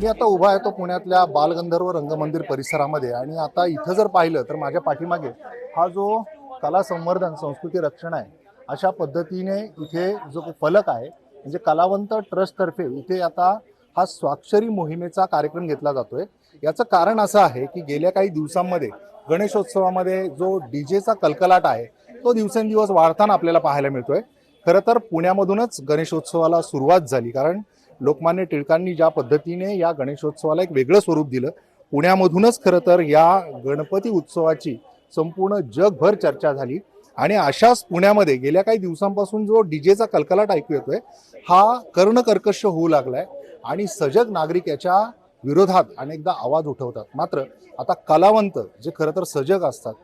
मी आता उभा आहे तो पुण्यातल्या बालगंधर्व रंगमंदिर परिसरामध्ये. आणि आता इथं जर पाहिलं तर माझ्या पाठीमागे हा जो कला संवर्धन संस्कृती रक्षण आहे अशा पद्धतीने इथे जो फलक आहे म्हणजे कलावंत ट्रस्टतर्फे इथे आता हा स्वाक्षरी मोहिमेचा कार्यक्रम घेतला जातोय. याचं कारण असं आहे की गेल्या काही दिवसांमध्ये गणेशोत्सवामध्ये जो डीजेचा कलकलाट आहे तो दिवसेंदिवस वाढताना आपल्याला पाहायला मिळतोय. खरं तर पुण्यामधूनच गणेशोत्सवाला सुरुवात झाली कारण लोकमान्य टिळकांनी ज्या पद्धतीने या गणेशोत्सवाला एक वेगळं स्वरूप दिलं पुण्यामधूनच खरं तर या गणपती उत्सवाची संपूर्ण जगभर चर्चा झाली. आणि अशाच पुण्यामध्ये गेल्या काही दिवसांपासून जो डीजेचा कलकलाट ऐकू येतोय हा कर्णकर्कश होऊ लागलाय आणि सजग नागरिक याच्या विरोधात अनेकदा आवाज उठवतात. मात्र आता कलावंत जे खरं तर सजग असतात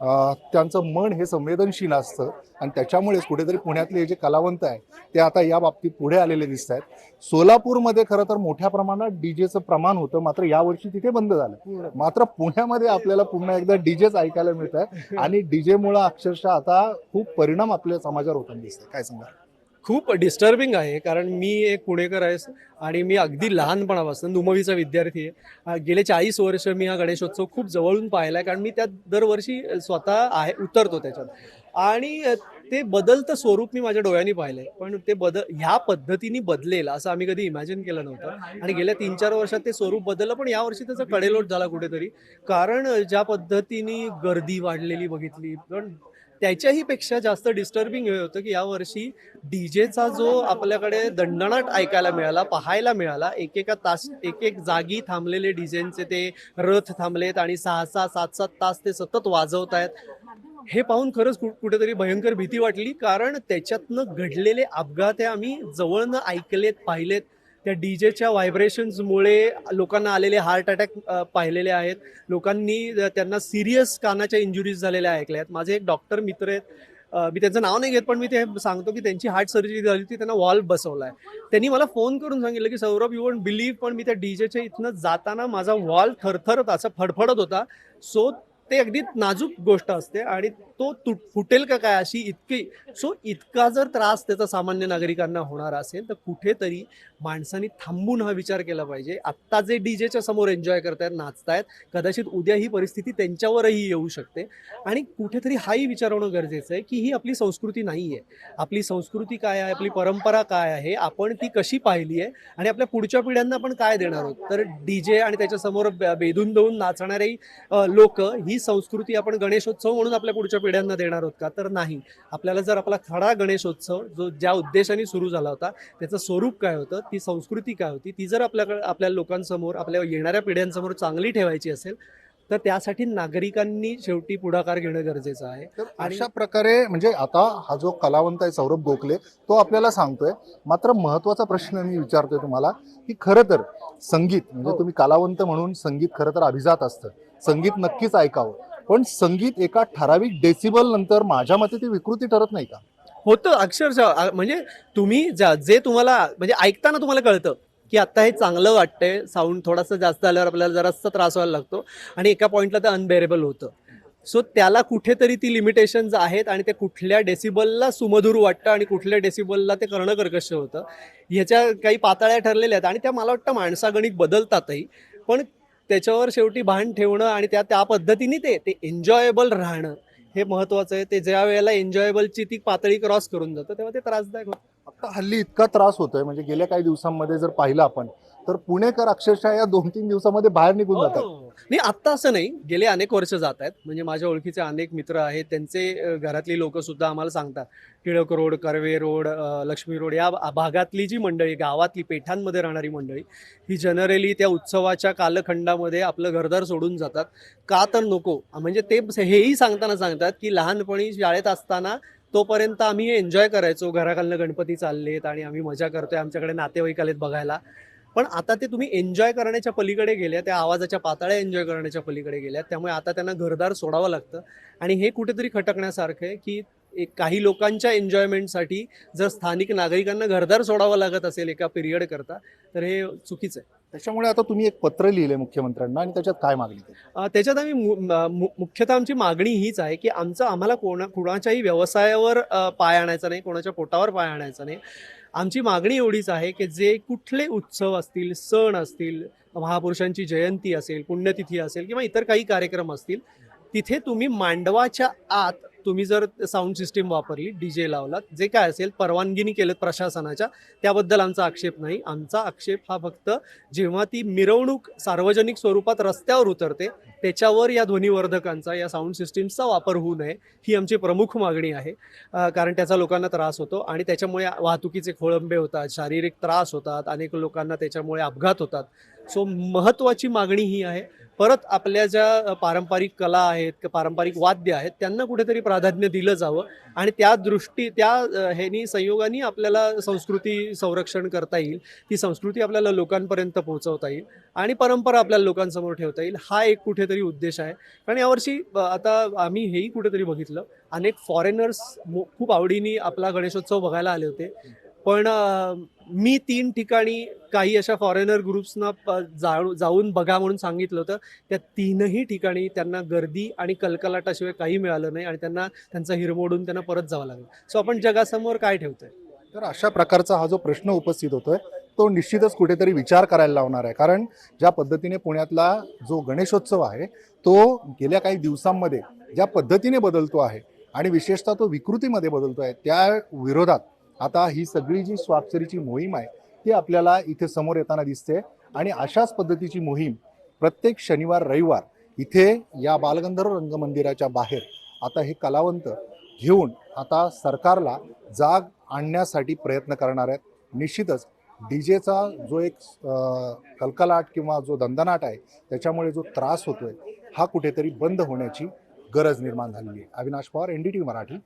त्यांचं मन हे संवेदनशील असतं आणि त्याच्यामुळेच कुठेतरी पुण्यातले जे कलावंत आहे ते आता या बाबतीत पुढे आलेले दिसत आहेत. सोलापूरमध्ये खरं तर मोठ्या प्रमाणात डीजेचं प्रमाण होतं मात्र यावर्षी तिथे बंद झालं. मात्र पुण्यामध्ये आपल्याला पुन्हा एकदा डीजेच ऐकायला मिळत आहे आणि डीजेमुळे अक्षरशः आता खूप परिणाम आपल्या समाजावर होताना दिसत काय सांगा खूप डिस्टर्बिंग आहे कारण मी एक पुणेकर आहे आणि मी अगदी लहानपणापासून दुमवीचा विद्यार्थी आहे. गेले चाळीस वर्ष मी हा गणेशोत्सव खूप जवळून पाहिला आहे कारण मी त्यात दरवर्षी स्वतः आहे उतरतो त्याच्यात. आणि ते बदलतं स्वरूप मी माझ्या डोळ्यांनी पाहिलंय पण ते बदल ह्या पद्धतीने बदलेल असं आम्ही कधी इमॅजिन केलं नव्हतं. आणि गेल्या तीन चार वर्षात ते स्वरूप बदललं पण यावर्षी त्याचा कडेलोट झाला कुठेतरी. कारण ज्या पद्धतीने गर्दी वाढलेली बघितली पण त्याच्याही पेक्षा जास्त डिस्टर्बिंग हे होतं की यावर्षी डीजेचा जो आपल्याकडे दणदणाट ऐकायला मिळाला पाहायला मिळाला एकेका तास एक एक जागी थांबलेले डीजेंचे ते रथ थांबलेत आणि सहा सहा सात सात तास ते सतत वाजवत आहेत हे पाहून खरंच कुठेतरी भयंकर भीती वाटली कारण त्याच्यातनं घडलेले अपघात हे आम्ही जवळनं ऐकलेत पाहिलेत. त्या डी जेच्या व्हायब्रेशन्समुळे लोकांना आलेले हार्ट अटॅक पाहिलेले आहेत. लोकांनी त्यांना सिरियस कानाच्या इंजुरीज झालेल्या ऐकल्या आहेत. माझे एक डॉक्टर मित्र आहेत. मी त्यांचं नाव नाही घेत पण मी ते सांगतो की त्यांची हार्ट सर्जरी झाली होती त्यांना वॉल्व बसवला आहे त्यांनी मला फोन करून सांगितलं की सौरभ यू वोंट बिलीव्ह पण मी त्या डीजेच्या इथनं जाताना माझा वॉल थरथरत असा फडफडत होता. सो ते अगदी नाजूक गोष्ट असते आणि तो तुट फुटेल का काय अशी इतकी सो इतका जर त्रास त्याचा सामान्य नागरिकांना होणार असेल तर कुठेतरी माणसांनी थांबून हा विचार केला पाहिजे. आत्ता जे डी जेच्या समोर एन्जॉय करतायत नाचतायत कदाचित उद्या ही परिस्थिती त्यांच्यावरही येऊ शकते. आणि कुठेतरी हाही विचार होणं गरजेचं आहे की ही आपली संस्कृती नाही आहे आपली संस्कृती काय आहे? आपली परंपरा काय आहे? आपण ती कशी पाहिली आहे? आणि आपल्या पुढच्या पिढ्यांना आपण काय देणार आहोत? तर डी जे आणि त्याच्यासमोर बे- बेधून देऊन नाचणारे लोक ही संस्कृती आपण गणेशोत्सव म्हणून आपल्या पुढच्या पिढ्यांना देणार आहोत का? तर नाही. आपल्याला जर आपला खडा गणेशोत्सव जो ज्या उद्देशाने सुरू झाला होता त्याचं स्वरूप काय होतं ती संस्कृती काय होती ती जर आपल्याकडे आपल्या लोकांसमोर आपल्या येणाऱ्या पिढ्यांसमोर चांगली ठेवायची असेल तर त्यासाठी नागरिकांनी शेवटी पुढाकार घेणं गरजेचं आहे. अशा प्रकारे म्हणजे आता हा जो कलावंत आहे सौरभ गोखले तो आपल्याला सांगतोय मात्र महत्त्वाचा प्रश्न मी विचारतोय तुम्हाला की खरं तर संगीत म्हणजे हो. तुम्ही कलावंत म्हणून संगीत खरं तर अभिजात असतं. संगीत नक्कीच ऐकावं. पण संगीत एका ठराविक डेसिबल नंतर माझ्या मते ती विकृती ठरत नाही का? होतं अक्षरशः म्हणजे तुम्ही जे तुम्हाला म्हणजे ऐकताना तुम्हाला कळतं. की आता हे चांगलं वाटतंय. साऊंड थोडासा जास्त आल्यावर आपल्याला जरासा त्रास व्हायला लागतो. आणि एका पॉईंटला ते अनबेरेबल होतं. सो त्याला कुठेतरी ती लिमिटेशन्स आहेत आणि ते कुठल्या डेसिबलला सुमधूर वाटतं आणि कुठल्या डेसिबलला ते करणं कर्कश होतं. ह्याच्या काही पातळ्या ठरलेल्या आहेत आणि त्या मला वाटतं माणसागणिक बदलतातही. पण त्याच्यावर शेवटी भान ठेवणं आणि त्या त्या पद्धतीने ते ते एन्जॉयबल राहणं हे महत्वाचं आहे. ते ज्या वेळेला एन्जॉयबलची ती पातळी क्रॉस करून जातं तेव्हा ते त्रासदायक होतं. आता हल्ली इतका त्रास होतोय. म्हणजे गेल्या काही दिवसांमध्ये जर पाहिलं आपण तर पुणेकर अक्षरशः या दोन तीन दिवसामध्ये बाहेर निघून जातात. हो. नाही आत्ता असं नाही. गेले अनेक वर्ष जात आहेत. म्हणजे माझ्या ओळखीचे अनेक मित्र आहेत. त्यांचे अ, घरातली लोक सुद्धा आम्हाला सांगतात. टिळक रोड कर्वे रोड अ, लक्ष्मी रोड या भा- भागातली जी मंडळी गावातली पेठांमध्ये राहणारी मंडळी ही जनरली त्या उत्सवाच्या कालखंडामध्ये आपलं घरदार सोडून जातात. का तर नको. म्हणजे ते हेही सांगताना सांगतात की लहानपणी शाळेत असताना तोपर्यंत आम्ही एन्जॉय करायचो. घराखालनं गणपती चाललेत आणि आम्ही मजा करतोय. आमच्याकडे नातेवाईक आलेत बघायला. पण आता ते तुम्ही एन्जॉय करण्याच्या पलीकडे गेल्या. त्या आवाजाच्या पातळ्या एन्जॉय करण्याच्या पलीकडे गेल्या. त्यामुळे आता त्यांना घरदार सोडावं लागतं. आणि हे कुठेतरी खटकण्यासारखं आहे की एक काही लोकांच्या एन्जॉयमेंटसाठी जर स्थानिक नागरिकांना घरदार सोडावं लागत असेल एका पिरियड करता तर हे चुकीचं आहे. त्याच्यामुळे आता तुम्ही एक पत्र लिहिले मुख्यमंत्र्यांना आणि त्याच्यात काय मागणी केली? त्याच्यात आम्ही मु- मु- मुख्यतः आमची मागणी हीच आहे की आमचं आम्हाला कोणा कुणाच्याही व्यवसायावर पाय आणायचा नाही कोणाच्या पोटावर पाय आणायचा नाही आमची मागणी एवढीच आहे की जे कुठले उत्सव असतील सण असतील महापुरुषांची जयंती असेल पुण्यतिथी असेल किंवा इतर काही कार्यक्रम असतील तिथे तुम्ही मांडवाच्या आत तुम्ही जर साऊंड सिस्टीम वापरली डी जे लावलात जे काय असेल परवानगीनी केलं प्रशासनाच्या त्याबद्दल आमचा आक्षेप नाही. आमचा आक्षेप हा फक्त जेव्हा ती मिरवणूक सार्वजनिक स्वरूपात रस्त्यावर उतरते त्याच्यावर या ध्वनिवर्धकांचा या साऊंड सिस्टीम्सचा वापर होऊ नये ही आमची प्रमुख मागणी आहे. कारण त्याचा लोकांना त्रास होतो आणि त्याच्यामुळे वाहतुकीचे खोळंबे होतात शारीरिक त्रास होतात अनेक लोकांना त्याच्यामुळे अपघात होतात. सो महत्त्वाची मागणी ही आहे. परत आपल्या ज्या पारंपरिक कला आहेत क- पारंपरिक वाद्य आहेत त्यांना कुठेतरी प्राधान्य दिलं जावं आणि त्या दृष्टी त्या ह्यानी संयोगाने आपल्याला संस्कृती संरक्षण करता येईल. ती संस्कृती आपल्याला लोकांपर्यंत पोहोचवता येईल आणि परंपरा आपल्याला लोकांसमोर ठेवता येईल हा एक कुठेतरी उद्देश आहे. कारण यावर्षी आता आम्ही हेही कुठेतरी बघितलं. अनेक फॉरेनर्स खूप आवडीने आपला गणेशोत्सव बघायला आले होते. पण मी तीन ठिकाणी काही अशा फॉरेनर ग्रुप्सना प- जाऊ जाऊन बघा म्हणून सांगितलं होतं. त्या तीनही ठिकाणी त्यांना गर्दी आणि कलकलाटाशिवाय काही मिळालं नाही आणि त्यांना त्यांचा हिरमोडून त्यांना परत जावं लागलं. सो आपण जगासमोर काय ठेवतोय? तर अशा प्रकारचा हा जो प्रश्न उपस्थित होतोय तो निश्चितच कुठेतरी विचार करायला लावणार आहे. कारण ज्या पद्धतीने पुण्यातला जो गणेशोत्सव आहे तो गेल्या काही दिवसांमध्ये ज्या पद्धतीने बदलतो आहे आणि विशेषतः तो विकृतीमध्ये बदलतो आहे त्या विरोधात आता ही सगळी जी स्वाक्षरीची मोहीम आहे ती आपल्याला इथे समोर येताना दिसते. आणि अशाच पद्धतीची मोहीम प्रत्येक शनिवार रविवार इथे या बालगंधर्व रंगमंदिराच्या बाहेर आता हे कलावंत घेऊन आता सरकारला जाग आणण्यासाठी प्रयत्न करणार आहेत. निश्चितच डी जेचा जो एक कलकलाट किंवा जो दंदनाट आहे त्याच्यामुळे जो त्रास होतोय हा कुठेतरी बंद होण्याची गरज निर्माण झालेली आहे. Avinash Pawar N D T Marathi.